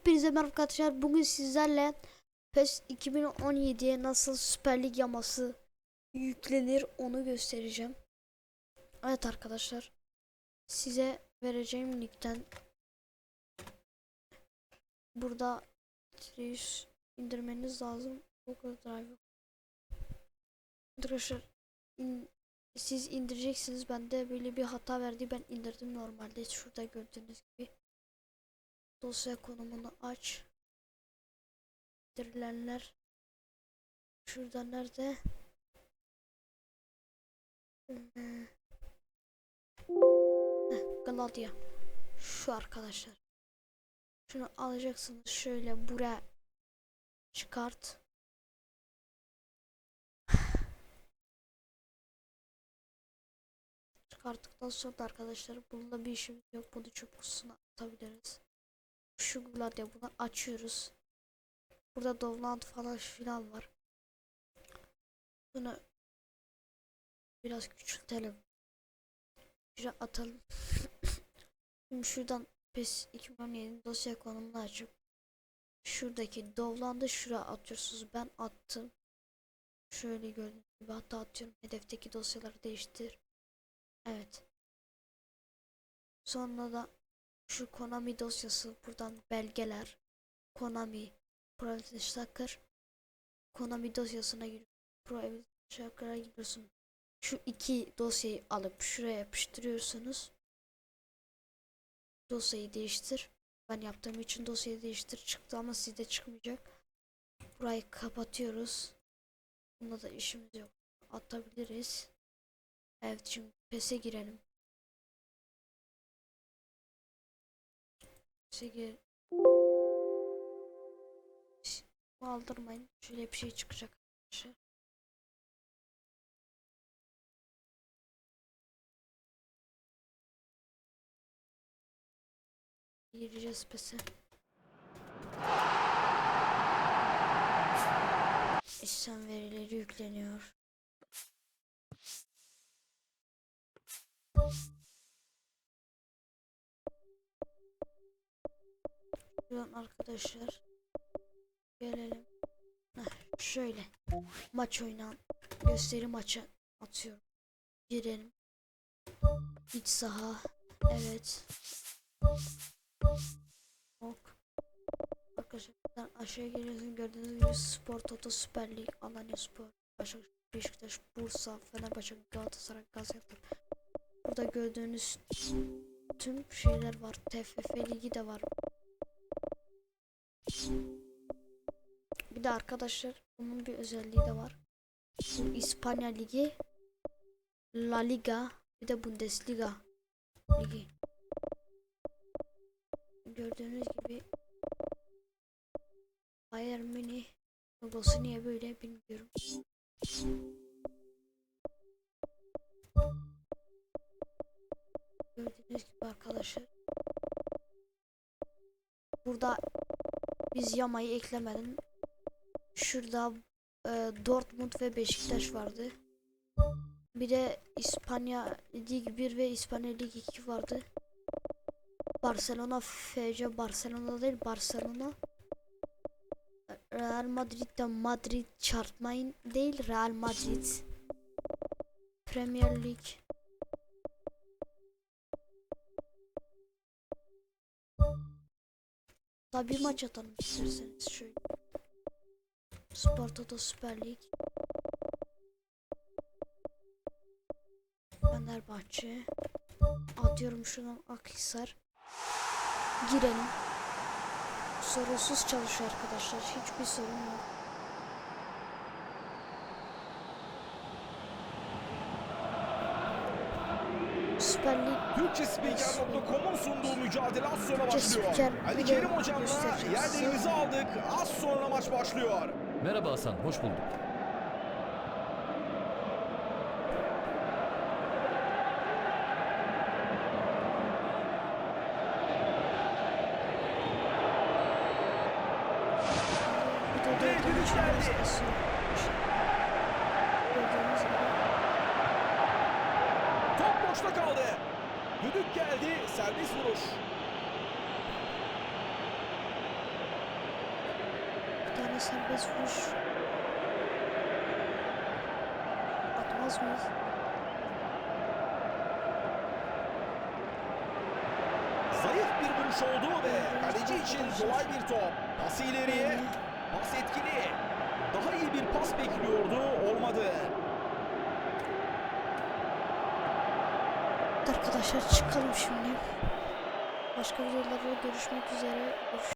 Hepinize merhaba arkadaşlar. Bugün sizlerle PES 2017'ye nasıl Süper Lig yaması yüklenir onu göstereceğim. Evet arkadaşlar. Size vereceğim linkten burada 300 indirmeniz lazım. Google Drive. Arkadaşlar in- siz indireceksiniz. Bende böyle bir hata verdi. Ben indirdim normalde. Şurada gördüğünüz gibi. Dosya konumunu aç. İndirilenler. Şurada nerede? Ee, heh, Gladia. Şu arkadaşlar. Şunu alacaksınız. Şöyle buraya çıkart. Çıkarttıktan sonra arkadaşlar bununla bir işimiz yok. Bunu çöp kutusuna atabiliriz şu Gladia bunu açıyoruz. Burada Dovland falan filan var. Bunu biraz küçültelim. Şuraya atalım. Şimdi şuradan PES 2017 dosya konumunu açıp şuradaki Dovland'ı şuraya atıyorsunuz. Ben attım. Şöyle gördüğünüz gibi hatta atıyorum. Hedefteki dosyaları değiştir. Evet. Sonra da şu Konami dosyası buradan belgeler. Konami Evolution Soccer Konami dosyasına giriyor Pro Evolution Soccer'a giriyorsun. Şu iki dosyayı alıp şuraya yapıştırıyorsunuz. Dosyayı değiştir. Ben yaptığım için dosyayı değiştir çıktı ama sizde çıkmayacak. Burayı kapatıyoruz. Bunda da işimiz yok. Atabiliriz. Evet şimdi PES'e girelim Şeker. Ş- Aldırmayın. Şöyle bir şey çıkacak. Gireceğiz pese. İşlem verileri yükleniyor. Şuradan arkadaşlar gelelim. Heh, şöyle maç oynan gösteri maçı atıyorum. Girelim. İç saha. Evet. Ok. Arkadaşlar buradan aşağıya geliyorsunuz. Gördüğünüz gibi Spor Toto Süper Lig, Alanya Spor, Başakşehir, Beşiktaş, Bursa, Fenerbahçe, Galatasaray, Gaziantep. Burada gördüğünüz tüm şeyler var. TFF ligi de var. Bir de arkadaşlar bunun bir özelliği de var. Bu İspanya Ligi, La Liga, bir de Bundesliga Ligi. Gördüğünüz gibi Bayern Münih logosu niye böyle bilmiyorum. Gördüğünüz gibi arkadaşlar. Burada biz yamayı eklemedim. Şurada e, Dortmund ve Beşiktaş vardı. Bir de İspanya Lig 1 ve İspanya Lig 2 vardı. Barcelona FC Barcelona değil Barcelona. Real Madrid'de Madrid çarpmayın değil Real Madrid. Premier Lig. Daha bir maç atalım isterseniz şöyle. Sparta'da Süper Lig. Fenerbahçe. Atıyorum şuradan Akhisar. Girelim. Sorunsuz çalışıyor arkadaşlar. Hiçbir sorun yok. Süper Lig Türkçespiker.com'un sunduğu mücadele az sonra Türkçe başlıyor. spiker Ali Kerim hocamla yerlerimizi aldık. Az sonra maç başlıyor. Merhaba Hasan, hoş bulduk. Bir de Ve düdük geldi. sırası. Gördüğünüz gibi. Top boşta kaldı. Düdük geldi. Serbest vuruş. tane serbest vuruş atmaz mıyız? Zayıf bir vuruş oldu ve kaleci için kolay bir top. Pası ileriye. Pas etkili. Daha iyi bir pas bekliyordu. Olmadı. Arkadaşlar çıkalım şimdi. Başka videolarda görüşmek üzere. Görüş